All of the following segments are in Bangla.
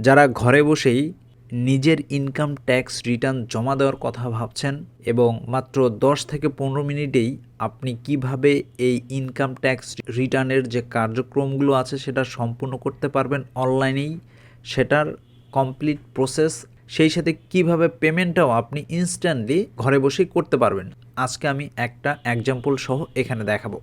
যারা ঘরে বসেই নিজের ইনকাম ট্যাক্স রিটার্ন জমা দেওয়ার কথা ভাবছেন এবং মাত্র দশ থেকে পনেরো মিনিটেই আপনি কীভাবে এই ইনকাম ট্যাক্স রিটার্নের যে কার্যক্রমগুলো আছে সেটা সম্পূর্ণ করতে পারবেন অনলাইনেই সেটার কমপ্লিট প্রসেস সেই সাথে কীভাবে পেমেন্টটাও আপনি ইনস্ট্যান্টলি ঘরে বসেই করতে পারবেন। আজকে আমি একটা এক্সাম্পল সহ এখানে দেখাবো।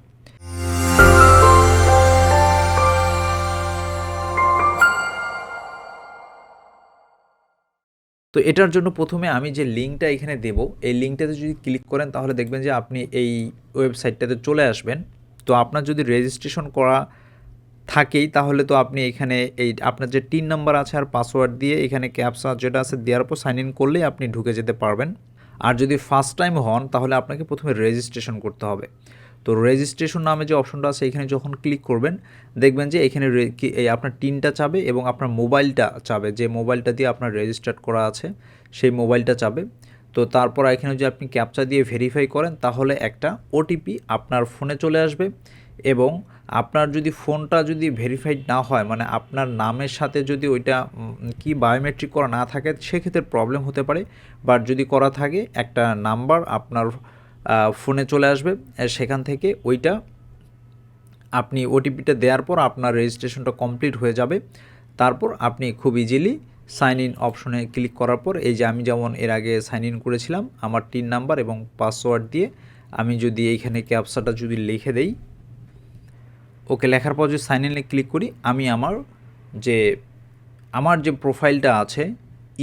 তো এটার জন্য প্রথমে আমি যে লিঙ্কটা এখানে দেব, এই লিঙ্কটাতে যদি ক্লিক করেন তাহলে দেখবেন যে আপনি এই ওয়েবসাইটটাতে চলে আসবেন। তো আপনার যদি রেজিস্ট্রেশন করা থাকেই তাহলে তো আপনি এখানে এই আপনার যে টিন নাম্বার আছে আর পাসওয়ার্ড দিয়ে এখানে ক্যাপসা যেটা আছে দেওয়ার পর সাইন ইন করলেই আপনি ঢুকে যেতে পারবেন। আর যদি ফার্স্ট টাইম হন তাহলে আপনাকে প্রথমে রেজিস্ট্রেশন করতে হবে। তো রেজিস্ট্রেশন নামে যে অপশনটা আছে, এখানে যখন ক্লিক করবেন, দেখবেন যে এখানে আপনার টিনটা চাবে এবং আপনার মোবাইলটা চাবে। যে মোবাইলটা দিয়ে আপনার রেজিস্টার্ড করা আছে, সেই মোবাইলটা চাবে। তো তারপর এখানে যদি আপনি ক্যাপচা দিয়ে ভেরিফাই করেন, তাহলে একটা ওটিপি আপনার ফোনে চলে আসবে এবং আপনার যদি ফোনটা যদি ভেরিফাইড না হয় মানে আপনার নামের সাথে যদি ওইটা কি বায়োমেট্রিক করা না থাকে, সেক্ষেত্রে প্রবলেম হতে পারে। বাট যদি করা থাকে, একটা নাম্বার আপনার ফোনে চলে আসবে সেখান থেকে ওইটা আপনি ওটিপিটা দেওয়ার পর আপনার রেজিস্ট্রেশনটা কমপ্লিট হয়ে যাবে। তারপর আপনি খুব ইজিলি সাইন ইন অপশনে ক্লিক করার পর, এই যে আমি যেমন এর আগে সাইন ইন করেছিলাম, আমার টিন নাম্বার এবং পাসওয়ার্ড দিয়ে আমি যদি এইখানে ক্যাপসাটা যদি লিখে দেই, ওকে লেখার পর যদি সাইন ইনে ক্লিক করি, আমি আমার যে আমার যে প্রোফাইলটা আছে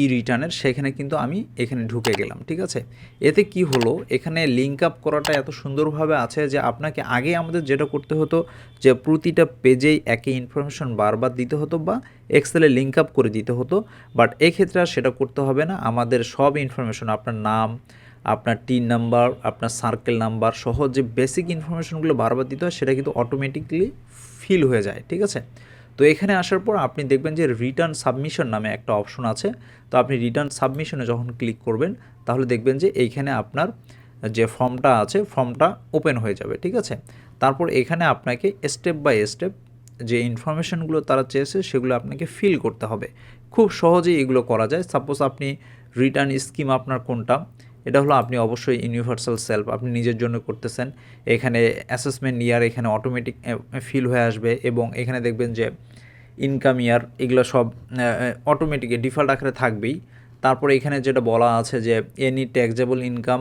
ই রিটার্নের সেখানে কিন্তু আমি এখানে ঢুকে গেলাম, ঠিক আছে? এতে কি হলো? এখানে লিঙ্ক আপ করাটা এত সুন্দরভাবে আছে যে আপনাকে আগে আমাদের যেটা করতে হতো, যে প্রতিটা পেজেই একই ইনফরমেশন বারবার দিতে হতো বা এক্সেলে লিঙ্ক আপ করে দিতে হতো বাট এক্ষেত্রে আর সেটা করতে হবে না। আমাদের সব ইনফরমেশন আপনার নাম, আপনার টিন নাম্বার আপনার সার্কেল নাম্বার সহ যে বেসিক ইনফরমেশনগুলো বারবার দিতে হয়, সেটা কিন্তু অটোমেটিকলি ফিল হয়ে যায়, ঠিক আছে? তো এখানে আসার পর আপনি দেখবেন যে রিটার্ন সাবমিশন নামে একটা অপশন আছে। তো আপনি রিটার্ন সাবমিশনে যখন ক্লিক করবেন, তাহলে দেখবেন যে এইখানে আপনার যে ফর্মটা আছে ফর্মটা ওপেন হয়ে যাবে, ঠিক আছে? তারপর এখানে আপনাকে স্টেপ বাই স্টেপ যে ইনফরমেশনগুলো তারা চেয়েছে, সেগুলো আপনাকে ফিল করতে হবে। খুব সহজেই এগুলো করা যায়। সাপোজ আপনি রিটার্ন স্কিম আপনার কোনটা? এটা হলো আপনি অবশ্যই ইউনিভার্সাল সেলফ আপনি নিজের জন্য করতেছেন। এখানে অ্যাসেসমেন্ট ইয়ার এখানে অটোমেটিক ফিল হয়ে আসবে এবং এখানে দেখবেন যে ইনকাম ইয়ার এগুলো সব অটোমেটিক ডিফল্ট আকারে থাকবেই। তারপরে এখানে যেটা বলা আছে যে এনি ট্যাক্সেবল ইনকাম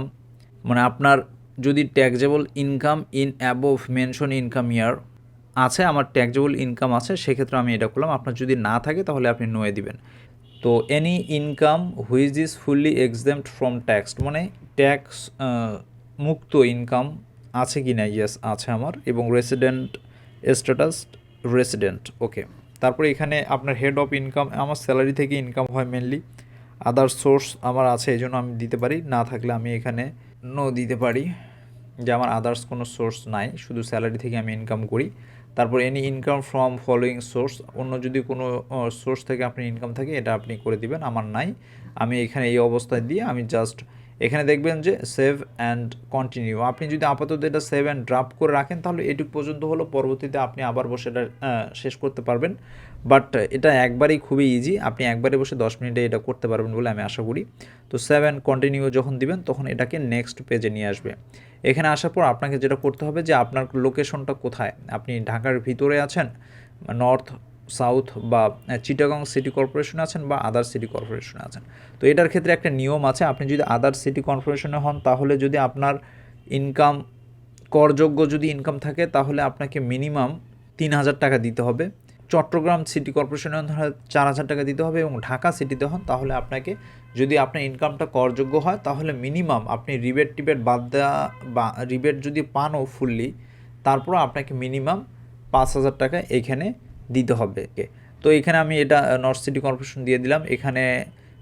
মানে আপনার যদি taxable income in above mention income year আছে, আমার ট্যাক্সেবল ইনকাম আছে, সেক্ষেত্রে আমি এটা করলাম। আপনার যদি না থাকে, তাহলে আপনি নয়ে দিবেন। তো any income which is fully exempt from tax মানে ট্যাক্স মুক্ত ইনকাম আছে কি না? ইয়েস আছে আমার, এবং রেসিডেন্ট স্ট্যাটাস রেসিডেন্ট ওকে তারপরে এখানে আপনার হেড অফ ইনকাম আমার স্যালারি থেকে ইনকাম হয় মেনলি আদার সোর্স আমার আছে, এই জন্য আমি দিতে পারি, না থাকলে আমি এখানে নো দিতে পারি, যে আমার আদার্স কোনো সোর্স নাই, শুধু স্যালারি থেকে আমি ইনকাম করি। তারপর any income from following source অন্য যদি কোনো সোর্স থেকে আপনি ইনকাম থাকে, এটা আপনি করে দিবেন, আমার নাই। আমি এখানে এই অবস্থায় দিয়ে আমি জাস্ট এখানে দেখবেন যে সেভ অ্যান্ড কন্টিনিউ আপনি যদি আপাতত এটা সেভ অ্যান্ড ড্রাপ করে রাখেন, তাহলে এটুক পর্যন্ত হলো, পরবর্তীতে আপনি আবার বসে এটা শেষ করতে পারবেন। বাট এটা একবারেই খুবই ইজি আপনি একবারে বসে দশ মিনিটে এটা করতে পারবেন বলে আমি আশা করি। তো সেভ অ্যান্ড কন্টিনিউ যখন দিবেন, তখন এটাকে নেক্সট পেজে নিয়ে আসবে। এখানে আসার পর আপনাকে যেটা করতে হবে যে আপনার লোকেশনটা কোথায়? আপনি ঢাকার ভিতরে আছেন নর্থ সাউথ বা চিটাগং সিটি কর্পোরেশনে আছেন বা আদার সিটি কর্পোরেশনে আছেন। তো এটার ক্ষেত্রে একটা নিয়ম আছে, আপনি যদি আদার সিটি কর্পোরেশনে হন, তাহলে যদি আপনার ইনকাম, করযোগ্য যদি ইনকাম থাকে, তাহলে আপনাকে মিনিমাম তিন হাজার টাকা দিতে হবে। চট্টগ্রাম সিটি কর্পোরেশনে চার হাজার টাকা দিতে হবে এবং ঢাকা সিটিতে হন, তাহলে আপনাকে যদি আপনার ইনকামটা করযোগ্য হয়, তাহলে মিনিমাম আপনি রিবেট টিবেট বাদ দেওয়া বা, রিবেট যদি পানও ফুললি তারপর আপনাকে মিনিমাম পাঁচ হাজার টাকা এখানে দিতে হবে তো এখানে আমি এটা নর্থ সিটি কর্পোরেশন দিয়ে দিলাম। এখানে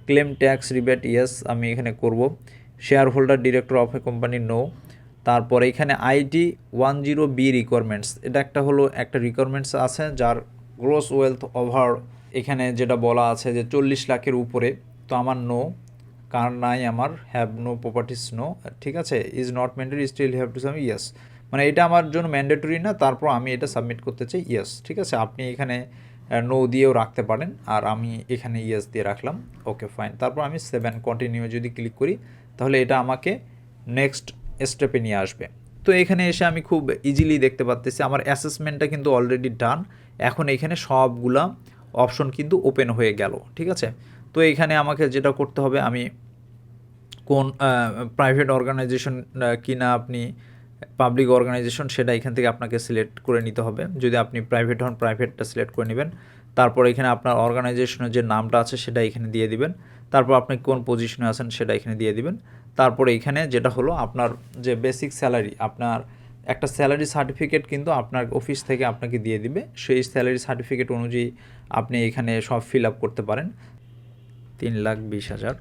ক্লেম ট্যাক্স রিবেট ইয়েস আমি এখানে করব। Shareholder director of a company no তারপর এখানে IT one zero B requirements এটা একটা হলো একটা রিকোয়ারমেন্টস আছে যার গ্রোস ওয়েলথ ওভার এখানে যেটা বলা আছে যে চল্লিশ লাখের উপরে। তো আমার নো কার নাই আমার? হ্যাভ নো প্রপার্টিস নো ঠিক আছে? Is not mandatory still have to some yes মানে এটা আমার জন্য ম্যান্ডেটরি না, তারপর আমি এটা সাবমিট করতে চাই ইয়েস ঠিক আছে? আপনি এখানে নো দিয়েও রাখতে পারেন, আর আমি এখানে ইয়েস দিয়ে রাখলাম ওকে ফাইন তারপর আমি সেভেন কন্টিনিউ যদি ক্লিক করি, তাহলে এটা আমাকে নেক্সট স্টেপে নিয়ে আসবে। তো এখানে এসে আমি খুব ইজিলি দেখতে পাচ্তেছি আমার অ্যাসেসমেন্টটা কিন্তু অলরেডি ডান এখন এখানে সবগুলা অপশন কিন্তু ওপেন হয়ে গেল, ঠিক আছে? তো এখানে আমাকে যেটা করতে হবে, আমি কোন প্রাইভেট অর্গানাইজেশন কিনা আপনি পাবলিক অর্গানাইজেশন সেটা এখান থেকে আপনাকে সিলেক্ট করে নিতে হবে। যদি আপনি প্রাইভেট হন প্রাইভেটটা সিলেক্ট করে নেবেন। তারপর এখানে আপনার অর্গানাইজেশনের যে নামটা আছে, সেটা এখানে দিয়ে দিবেন। তারপর আপনি কোন পজিশনে আছেন, সেটা এখানে দিয়ে দিবেন। তারপরে এখানে যেটা হলো, আপনার যে বেসিক স্যালারি আপনার একটা স্যালারি সার্টিফিকেট কিন্তু আপনার অফিস থেকে আপনাকে দিয়ে দিবে। সেই স্যালারি সার্টিফিকেট অনুযায়ী আপনি এখানে সব ফিল আপ করতে পারেন। তিন লাখ বিশ হাজার,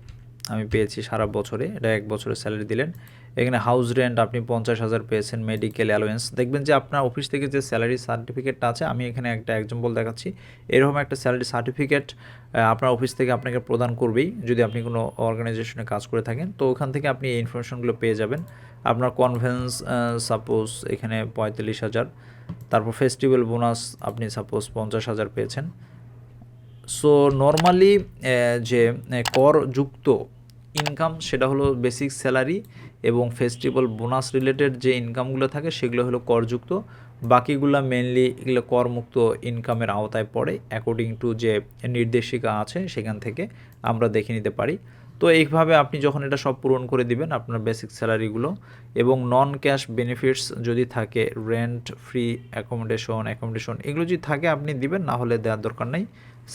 আমি পেয়েছি সারা বছরে। এটা এক বছরের স্যালারি দিলেন। এখানে হাউস রেন্ট আপনি পঞ্চাশ হাজার পেয়েছেন মেডিকেল অ্যালোয়েন্স দেখবেন যে আপনার অফিস থেকে যে স্যালারি সার্টিফিকেটটা আছে, আমি এখানে একটা এক্সাম্পল দেখাচ্ছি। এরকম একটা স্যালারি সার্টিফিকেট আপনার অফিস থেকে আপনাকে প্রদান করবেই, যদি আপনি কোনো অর্গানাইজেশনে কাজ করে থাকেন। তো ওখান থেকে আপনি এই ইনফরমেশনগুলো পেয়ে যাবেন। আপনার কনভেন্স সাপোজ এখানে পঁয়তাল্লিশ হাজার। তারপর ফেস্টিভ্যাল বোনাস আপনি সাপোজ পঞ্চাশ হাজার পেয়েছেন। সো নর্মালি যে করযুক্ত ইনকাম সেটা হলো বেসিক স্যালারি এবং ফেস্টিভ্যাল বোনাস রিলেটেড যে ইনকামগুলো থাকে, সেগুলো হলো করযুক্ত বাকিগুলো মেনলি এগুলো করমুক্ত ইনকামের আওতায় পড়ে অ্যাকর্ডিং টু যে নির্দেশিকা আছে সেখান থেকে আমরা দেখে নিতে পারি। তো এইভাবে আপনি যখন এটা সব পূরণ করে দিবেন, আপনার বেসিক স্যালারিগুলো এবং নন ক্যাশ বেনিফিটস যদি থাকে রেন্ট ফ্রি অ্যাকোমোডেশন অ্যাকোমোডেশন এগুলো যদি থাকে আপনি দিবেন, না হলে দেওয়ার দরকার নেই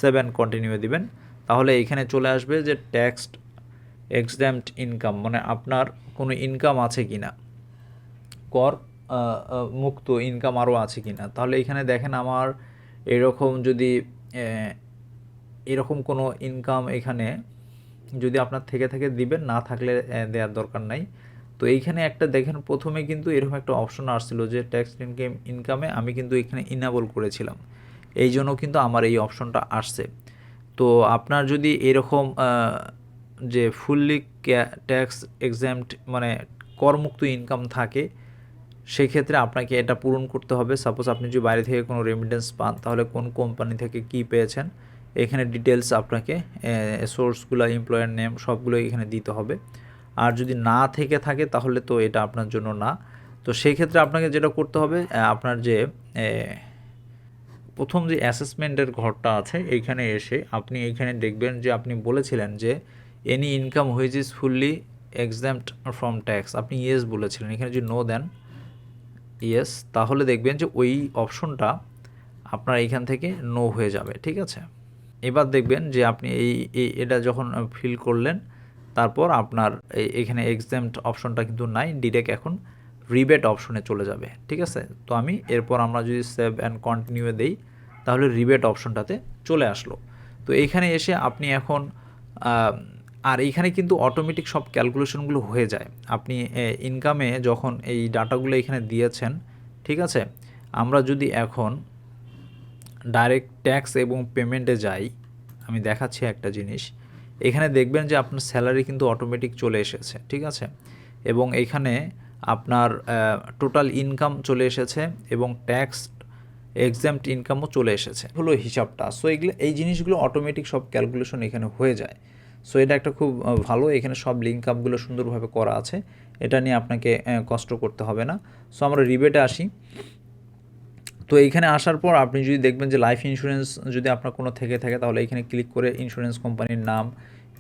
সেভেন কন্টিনিউ দিবেন। তাহলে এখানে চলে আসবে যে ট্যাক্সড এক্সামড ইনকাম মানে আপনার কোনো ইনকাম আছে কি না কর মুক্ত ইনকাম আরও আছে কি না তাহলে এখানে দেখেন আমার এরকম যদি এরকম কোনো ইনকাম এখানে যদি আপনার থেকে থেকে দিবেন, না থাকলে দেওয়ার দরকার নাই। তো এইখানে একটা দেখেন, প্রথমে কিন্তু এরকম একটা অপশন আসছিল যে ট্যাক্স ইনকাম ইনকামে আমি কিন্তু এখানে ইনাবল করেছিলাম। এই জন্য কিন্তু আমার এই অপশনটা আসছে। তো আপনার যদি এরকম যে ফুললি ট্যাক্স এক্সামড মানে করমুক্ত ইনকাম থাকে, সেক্ষেত্রে আপনাকে এটা পূরণ করতে হবে। সাপোজ আপনি যদি বাইরে থেকে কোনো রেমিটেন্স পান, তাহলে কোন কোম্পানি থেকে কি পেয়েছেন, এখানে ডিটেলস আপনাকে সোর্সগুলো এমপ্লয়ার নেম সবগুলো এখানে দিতে হবে। আর যদি না থেকে থাকে, তাহলে তো এটা আপনার জন্য না। তো সেই ক্ষেত্রে আপনাকে যেটা করতে হবে আপনার যে প্রথম যে অ্যাসেসমেন্টের ঘরটা আছে এইখানে এসে আপনি এইখানে দেখবেন যে আপনি বলেছিলেন যে any income which is fully exempted from tax আপনি ইয়েস বলেছিলেন, এখানে যদি নো দেন ইয়েস তাহলে দেখবেন যে ওই অপশনটা আপনার এইখান থেকে নো হয়ে যাবে, ঠিক আছে? এবার দেখবেন যে আপনি এই এটা যখন ফিল করলেন, তারপর আপনার এখানে এক্সামড অপশনটা কিন্তু নাই ডিরেক্ট এখন রিবেট অপশনে চলে যাবে, ঠিক আছে? তো আমি এরপর আমরা যদি সেভ অ্যান্ড কন্টিনিউ দেই, তাহলে রিবেট অপশনটাতে চলে আসলো। তো এইখানে এসে আপনি এখন আর এইখানে কিন্তু অটোমেটিক সব ক্যালকুলেশনগুলো হয়ে যায়। আপনি ইনকামে যখন এই ডাটাগুলো এখানে দিয়েছেন, ঠিক আছে? আমরা যদি এখন ডাইরেক্ট ট্যাক্স এবং পেমেন্টে যাই, আমি দেখাচ্ছি একটা জিনিস। এখানে দেখবেন যে আপনার স্যালারি কিন্তু অটোমেটিক চলে এসেছে, ঠিক আছে? এবং এখানে আপনার টোটাল ইনকাম চলে এসেছে এবং ট্যাক্স এক্সামড ইনকামও চলে এসেছে। হলো হিসাবটা। সো এগুলো, এই জিনিসগুলো অটোমেটিক সব ক্যালকুলেশন এখানে হয়ে যায়। সো এটা একটা খুব ভালো। এখানে সব লিঙ্ক আপগুলো সুন্দরভাবে করা আছে। এটা নিয়ে আপনাকে কষ্ট করতে হবে না। সো আমরা রিবেটে আসি। তো এইখানে আসার পর আপনি যদি দেখবেন যে লাইফ ইন্স্যুরেন্স যদি আপনার কোনো থেকে থাকে, তাহলে এখানে ক্লিক করে ইন্স্যুরেন্স কোম্পানির নাম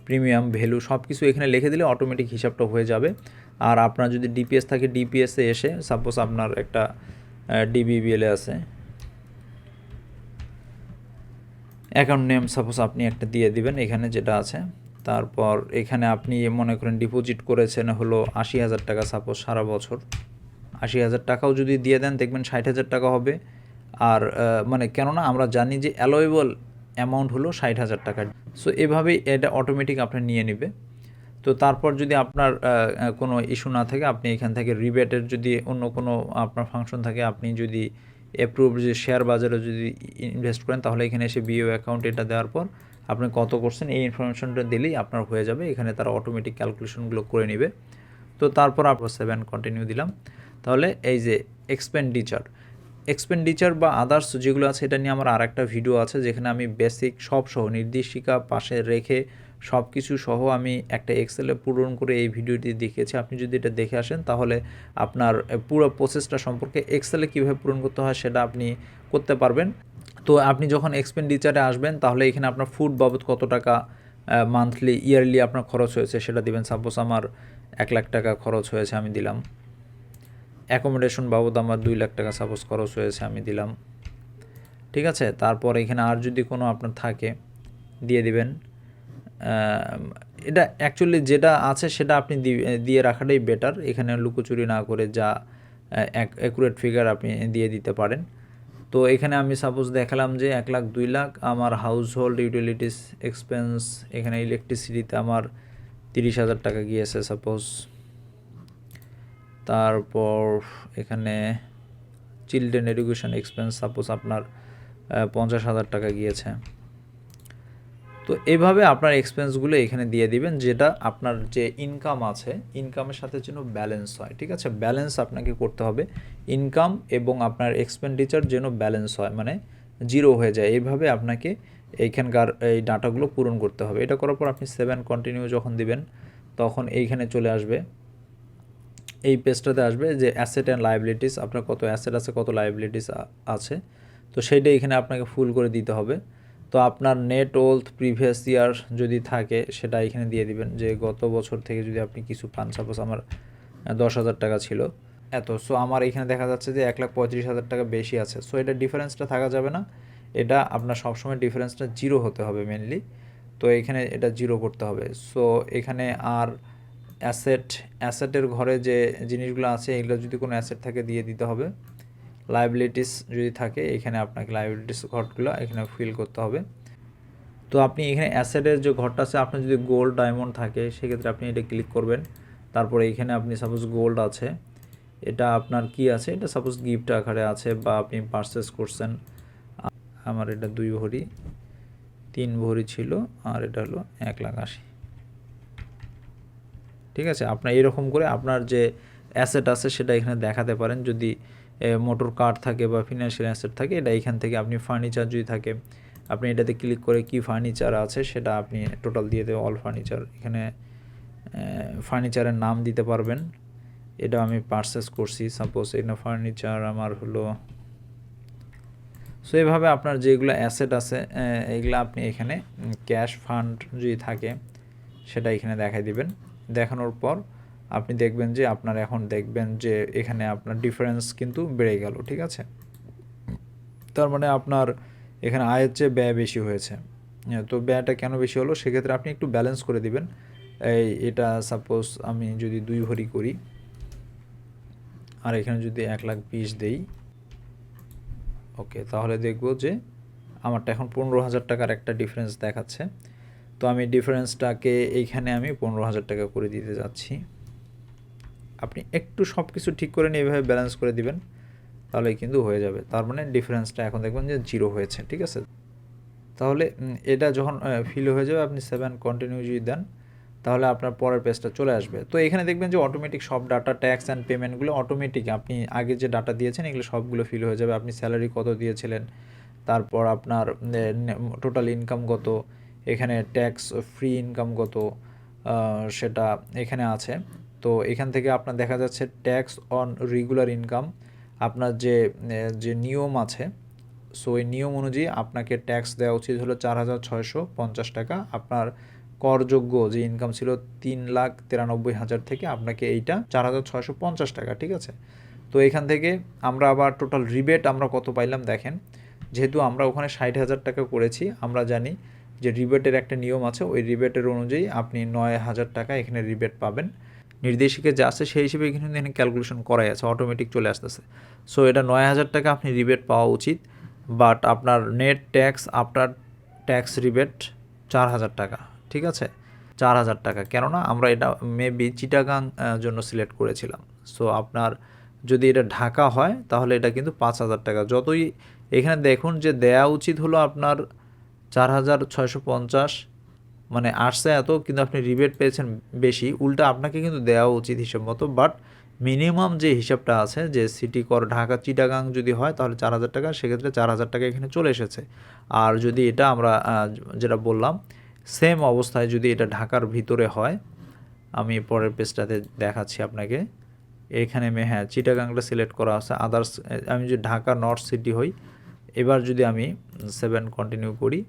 প্রিমিয়াম ভ্যালু সব কিছু এখানে লিখে দিলে অটোমেটিক হিসাবটা হয়ে যাবে। আর আপনার যদি ডিপিএস থাকে ডিপিএসে এসে সাপোজ আপনার একটা ডিবিবিএলে আছে। অ্যাকাউন্ট নেম সাপোজ আপনি একটা দিয়ে দিবেন, এখানে যেটা আছে। তারপর এখানে আপনি মনে করেন ডিপোজিট করেছেন হলো আশি হাজার টাকা সাপোজ সারা বছর। আশি হাজার টাকাও যদি দিয়ে দেন, দেখবেন ষাট হাজার টাকা হবে। আর মানে কেননা আমরা জানি যে অ্যালোয়েবল অ্যামাউন্ট হলো ষাট হাজার টাকা। সো এভাবেই এটা অটোমেটিক আপনি নিয়ে নেবে। তো তারপর যদি আপনার কোনো ইস্যু না থাকে, আপনি এখান থেকে রিবেটের যদি অন্য কোনো আপনার ফাংশন থাকে, আপনি যদি অ্যাপ্রুভ যে শেয়ার বাজারে যদি ইনভেস্ট করেন, তাহলে এখানে এসে বিও অ্যাকাউন্ট এটা দেওয়ার পর আপনি কত করছেন, এই ইনফরমেশনটা দিলেই আপনার হয়ে যাবে। এখানে তারা অটোমেটিক ক্যালকুলেশনগুলো করে নেবে। তো তারপর আপনার সেভেন কন্টিনিউ দিলাম। তাহলে এই যে এক্সপেন্ডিচার এক্সপেন্ডিচার বা আদার্স যেগুলো আছে, এটা নিয়ে আমার আর একটা ভিডিও আছে, যেখানে আমি বেসিক সব সহ নির্দেশিকা পাশে রেখে সব কিছু সহ আমি একটা এক্সেলে পূরণ করে এই ভিডিওটি দেখিয়েছি। আপনি যদি এটা দেখে আসেন, তাহলে আপনার পুরো প্রসেসটা সম্পর্কে এক্সেলে কীভাবে পূরণ করতে হয়, সেটা আপনি করতে পারবেন। তো আপনি যখন এক্সপেন্ডিচারে আসবেন, তাহলে এখানে আপনার ফুড বাবদ কত টাকা মান্থলি ইয়ারলি আপনার খরচ হয়েছে সেটা দিবেন। সাপোজ আমার এক লাখ টাকা খরচ হয়েছে, আমি দিলাম। অ্যাকোমোডেশন বাবদ আমার দুই লাখ টাকা সাপোজ খরচ হয়েছে, আমি দিলাম। ঠিক আছে? তারপর এখানে আর যদি কোনো আপনার থাকে, দিয়ে দিবেন। এটা অ্যাকচুয়ালি যেটা আছে, সেটা আপনি দিয়ে রাখাটাই বেটার এখানে লুকোচুরি না করে যা অ্যাকুরেট ফিগার আপনি দিয়ে দিতে পারেন। তো এখানে আমি সাপোজ দেখালাম যে এক লাখ, দুই লাখ, আমার হাউস হোল্ড ইউটিলিটিস এক্সপেন্স এখানে ইলেকট্রিসিটিতে আমার তিরিশ হাজার টাকা গিয়েছে সাপোজ তারপর এখানে চিলড্রেন এডুকেশন এক্সপেন্স সাপোজ আপনার পঞ্চাশ হাজার টাকা গিয়েছে। তো এইভাবে আপনার এক্সপেন্সগুলো এখানে দিয়ে দিবেন, যেটা আপনার যে ইনকাম আছে ইনকামের সাথে যেন ব্যালেন্স হয়, ঠিক আছে? ব্যালেন্স আপনাকে করতে হবে। ইনকাম এবং আপনার এক্সপেন্ডিচার যেন ব্যালেন্স হয় মানে জিরো হয়ে যায়। এইভাবে আপনাকে এইখানকার এই ডাটাগুলো পূরণ করতে হবে। এটা করার পর আপনি সেভেন কন্টিনিউ যখন দিবেন, তখন এইখানে চলে আসবে। এই পেজটাতে আসবে যে অ্যাসেট অ্যান্ড লাইবিলিটিস আপনার কত অ্যাসেট আছে, কত লাইবিলিটিস আছে। তো সেইটা এখানে আপনাকে ফুল করে দিতে হবে। তো আপনার নেট ওয়েলথ প্রিভিয়াস ইয়ার যদি থাকে, সেটা এখানে দিয়ে দিবেন যে গত বছর থেকে যদি আপনি কিছু পান সাপোজ আমার দশ হাজার টাকা ছিল। এত সো আমার এখানে দেখা যাচ্ছে যে এক লাখ পঁয়ত্রিশ হাজার টাকা বেশি আছে। সো এটা ডিফারেন্সটা থাকা যাবে না। এটা আপনার সবসময় ডিফারেন্সটা জিরো হতে হবে মেনলি তো এখানে এটা জিরো করতে হবে। সো এখানে আর অ্যাসেট অ্যাসেটের ঘরে যে জিনিসগুলো আছে, এগুলো যদি কোনো অ্যাসেট থাকে, দিয়ে দিতে হবে। লাইবিলিটিস যদি থাকে, এখানে আপনাকে লাইবিলিটিস ঘরগুলো এখানে ফিল করতে হবে। তো আপনি এখানে অ্যাসেটের যে ঘরটা আছে, আপনার যদি গোল্ড ডায়মন্ড থাকে, সেক্ষেত্রে আপনি এটা ক্লিক করবেন। তারপরে এখানে আপনি সাপোজ গোল্ড আছে, এটা আপনার কি আছে? এটা সাপোজ গিফট আকারে আছে বা আপনি পারচেস করছেন। আমার এটা দুই ভরি, তিন ভরি ছিল, আর এটা হলো এক লাখ আশি। ঠিক আছে? আপনার এরকম করে আপনার যে অ্যাসেট আছে, সেটা এখানে দেখাতে পারেন। যদি মোটর কার থাকে বা ফিনান্সিয়াল অ্যাসেট থাকে, এটা এখান থেকে আপনি ফার্নিচার যদি থাকে, আপনি এটাতে ক্লিক করে কি ফার্নিচার আছে সেটা আপনি টোটাল দিয়ে দেবেন অল ফার্নিচার এখানে ফার্নিচারের নাম দিতে পারবেন। এটা আমি পারচেস করছি। সাপোজ এখানে ফার্নিচার আমার হলো সো এভাবে আপনার যেগুলো অ্যাসেট আছে এগুলো আপনি এখানে ক্যাশ ফান্ড যদি থাকে, সেটা এখানে দেখাই দিবেন। দেখানোর পর আপনি দেখবেন যে আপনার এখন দেখবেন যে এখানে আপনার ডিফারেন্স কিন্তু বেড়ে গেল ঠিক আছে? তার মানে আপনার এখানে আয়ের চেয়ে ব্যয় বেশি হয়েছে। হ্যাঁ, তো ব্যয়টা কেন বেশি হলো? সেক্ষেত্রে আপনি একটু ব্যালেন্স করে দিবেন। এই এটা সাপোজ আমি যদি দুই ভরি করি আর এখানে যদি এক লাখ বিশ দেই ওকে তাহলে দেখব যে আমারটা এখন পনেরো হাজার টাকার একটা ডিফারেন্স দেখাচ্ছে। তো আমি ডিফারেন্সটাকে এইখানে আমি পনেরো হাজার টাকা করে দিতে যাচ্ছি। আপনি একটু সব কিছু ঠিক করে নিয়ে এভাবে ব্যালেন্স করে দিবেন তাহলে কিন্তু হয়ে যাবে। তার মানে ডিফারেন্সটা এখন দেখবেন যে জিরো হয়েছে, ঠিক আছে? তাহলে এটা যখন ফিল হয়ে যাবে, আপনি সেভেন কন্টিনিউ যদি দেন, তাহলে আপনার পরের পেজটা চলে আসবে। তো এখানে দেখবেন যে অটোমেটিক সব ডাটা ট্যাক্স অ্যান্ড পেমেন্টগুলো অটোমেটিক আপনি আগে যে ডাটা দিয়েছেন, এগুলো সবগুলো ফিল হয়ে যাবে। আপনি স্যালারি কত দিয়েছিলেন, তারপর আপনার টোটাল ইনকাম কত, এখানে ট্যাক্স ফ্রি ইনকাম কত সেটা এখানে আছে। তো এখান থেকে আপনার দেখা যাচ্ছে ট্যাক্স অন রেগুলার ইনকাম আপনার যে যে নিয়ম আছে সো এই নিয়ম অনুযায়ী আপনাকে ট্যাক্স দেওয়া উচিত হলো চার হাজার ছয়শো পঞ্চাশ টাকা। আপনার করযোগ্য যে ইনকাম ছিল তিন লাখ তিরানব্বই হাজার থেকে আপনাকে এইটা চার হাজার ছয়শো পঞ্চাশ টাকা, ঠিক আছে? তো এখান থেকে আমরা আবার টোটাল রিবেট আমরা কত পাইলাম দেখেন, যেহেতু আমরা ওখানে ষাট হাজার টাকা করেছি, আমরা জানি যে রিবেটের একটা নিয়ম আছে, ওই রিবেটের অনুযায়ী আপনি নয় হাজার টাকা এখানে রিবেট পাবেন। নির্দেশিকা যা আছে সেই হিসেবে এখানে এখানে ক্যালকুলেশন করাই আছে অটোমেটিক চলে আসতেছে। সো এটা নয় হাজার টাকা আপনি রিবেট পাওয়া উচিত বাট আপনার net tax after tax rebate চার হাজার টাকা, ঠিক আছে? চার হাজার টাকা, কেননা আমরা এটা মেবি চিটাগাং জন্য সিলেক্ট করেছিলাম। সো আপনার যদি এটা ঢাকা হয়, তাহলে এটা কিন্তু পাঁচ হাজার টাকা। যতই এখানে দেখুন যে দেয়া উচিত হলো আপনার চার হাজার ছয়শো পঞ্চাশ মানে আসছে এত, কিন্তু আপনি রিবেট পেয়েছেন বেশি, উল্টা আপনাকে কিন্তু দেওয়া উচিত হিসেব মতো বাট মিনিমাম যে হিসাবটা আছে, যে সিটি কর, ঢাকা চিটাগাং যদি হয়, তাহলে চার হাজার টাকা, সেক্ষেত্রে চার হাজার টাকা এখানে চলে এসেছে। আর যদি এটা আমরা যেটা বললাম সেম অবস্থায় যদি এটা ঢাকার ভিতরে হয়, আমি পরের পেজটাতে দেখাচ্ছি আপনাকে। এখানে মে হ্যাঁ চিটাগাংটা সিলেক্ট করা আছে আদার্স আমি যদি ঢাকা নর্থ সিটি হই, এবার যদি আমি সেভেন কন্টিনিউ করি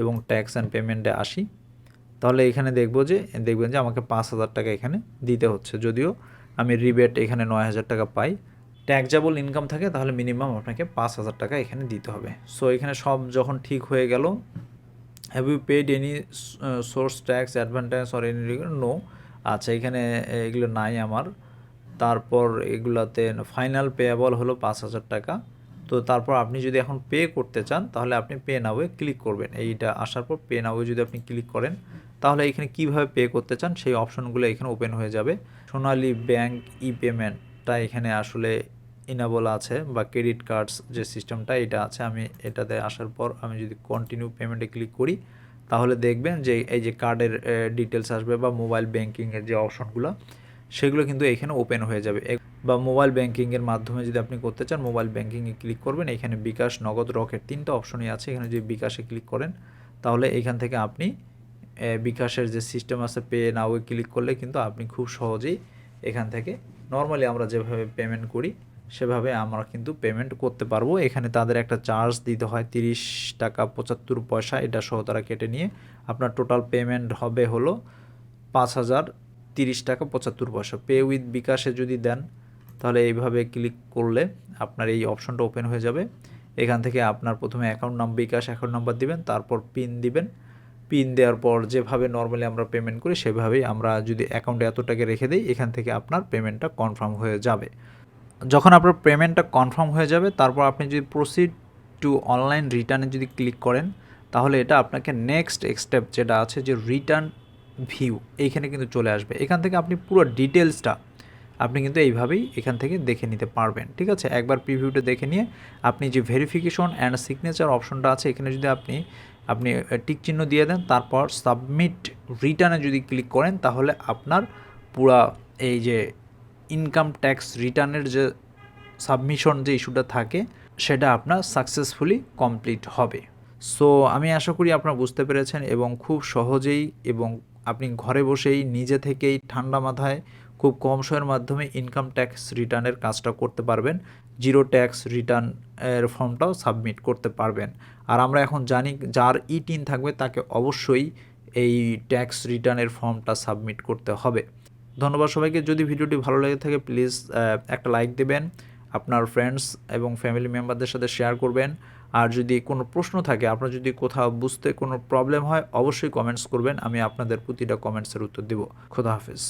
এবং ট্যাক্স অ্যান্ড পেমেন্টে আসি তাহলে এখানে দেখব যে, দেখবেন যে আমাকে পাঁচ হাজার টাকা এখানে দিতে হচ্ছে। যদিও আমি রিবেট এখানে নয় হাজার টাকা পাই। ট্যাক্সেবল ইনকাম থাকে, তাহলে মিনিমাম আপনাকে পাঁচ হাজার টাকা এখানে দিতে হবে। সো এখানে সব যখন ঠিক হয়ে গেল have you paid any source tax advantage or any no আচ্ছা এখানে এগুলো নাই আমার। তারপর এগুলাতে ফাইনাল পেয়েবল হলো পাঁচ হাজার টাকা। তো তারপর আপনি যদি এখন পে করতে চান, তাহলে আপনি পে নাওয়ে ক্লিক করবেন। এইটা আসার পর পে নাওয়ে যদি আপনি ক্লিক করেন তাহলে এখানে কীভাবে পে করতে চান? সেই অপশনগুলো এখানে ওপেন হয়ে যাবে। সোনালী ব্যাংক ই পেমেন্টটা এখানে আসলে ইনাবল আছে বা ক্রেডিট কার্ডস যে সিস্টেমটা এটা আছে। আমি এটাতে আসার পর আমি যদি কন্টিনিউ পেমেন্টে ক্লিক করি, তাহলে দেখবেন যে এই যে কার্ডের ডিটেলস আসবে বা মোবাইল ব্যাংকিংয়ের যে অপশনগুলো সেগুলো কিন্তু এখানে ওপেন হয়ে যাবে। বা মোবাইল ব্যাংকিংয়ের মাধ্যমে যদি আপনি করতে চান মোবাইল ব্যাংকিংয়ে ক্লিক করবেন। এখানে বিকাশ, নগদ, রকেট তিনটা অপশনই আছে। এখানে যদি বিকাশে ক্লিক করেন, তাহলে এখান থেকে আপনি বিকাশের যে সিস্টেম আছে পে নাওয়ে ক্লিক করলে কিন্তু আপনি খুব সহজেই এখান থেকে নর্মালি আমরা যেভাবে পেমেন্ট করি, সেভাবে আমরা কিন্তু পেমেন্ট করতে পারব। এখানে তাদের একটা চার্জ দিতে হয় তিরিশ টাকা পঁচাত্তর পয়সা, এটা সহ তারা কেটে নিয়ে আপনার টোটাল পেমেন্ট হবে হলো পাঁচ হাজার তিরিশ টাকা পঁচাত্তর পয়সা। পে উইথ বিকাশে যদি দেন, তাহলে এইভাবে ক্লিক করলে আপনার এই অপশনটা ওপেন হয়ে যাবে। এখান থেকে আপনার প্রথমে account number bKash account number দিবেন, তারপর পিন দিবেন। পিন দেওয়ার পর যেভাবে নর্মালি আমরা পেমেন্ট করি, সেভাবেই আমরা যদি অ্যাকাউন্টে এত টাকা রেখে দিই, এখান থেকে আপনার পেমেন্টটা কনফার্ম হয়ে যাবে। যখন আপনার পেমেন্টটা কনফার্ম হয়ে যাবে, তারপর আপনি যদি প্রসিড টু অনলাইন রিটার্নে যদি ক্লিক করেন, তাহলে এটা আপনাকে নেক্সট স্টেপ যেটা আছে যে রিটার্ন ভিউ এইখানে কিন্তু চলে আসবে। এখান থেকে আপনি পুরো ডিটেলসটা আপনি কিন্তু এইভাবেই এখান থেকে দেখে নিতে পারবেন, ঠিক আছে? একবার প্রিভিউটা দেখে নিয়ে, আপনি যে ভেরিফিকেশন অ্যান্ড সিগনেচার অপশনটা আছে, এখানে যদি আপনি আপনি টিক চিহ্ন দিয়ে দেন, তারপর সাবমিট রিটার্নে যদি ক্লিক করেন, তাহলে আপনার পুরা এই যে ইনকাম ট্যাক্স রিটার্নের যে সাবমিশন যে ইস্যুটা থাকে, সেটা আপনার সাকসেসফুলি কমপ্লিট হবে। সো আমি আশা করি আপনারা বুঝতে পেরেছেন এবং খুব সহজেই এবং আপনি ঘরে বসেই নিজে থেকেই ঠান্ডা মাথায় খুব কম সময়ের মাধ্যমে ইনকাম ট্যাক্স রিটার্নের কাজটা করতে পারবেন। জিরো ট্যাক্স রিটার্ন, এর ফর্মটাও সাবমিট করতে পারবেন। আর আমরা এখন জানি যার ই টিন থাকবে তাকে অবশ্যই এই ট্যাক্স রিটার্নের ফর্মটা সাবমিট করতে হবে। ধন্যবাদ সবাইকে। যদি ভিডিওটি ভালো লেগে থাকে, প্লিজ একটা লাইক দেবেন, আপনার ফ্রেন্ডস এবং ফ্যামিলি মেম্বারদের সাথে শেয়ার করবেন। আর যদি কোনো প্রশ্ন থাকে, আপনার যদি কোথাও বুঝতে কোনো প্রবলেম হয়, অবশ্যই কমেন্টস করবেন, আমি আপনাদের প্রতিটা কমেন্টসের উত্তর দেব। খোদা হাফেজ।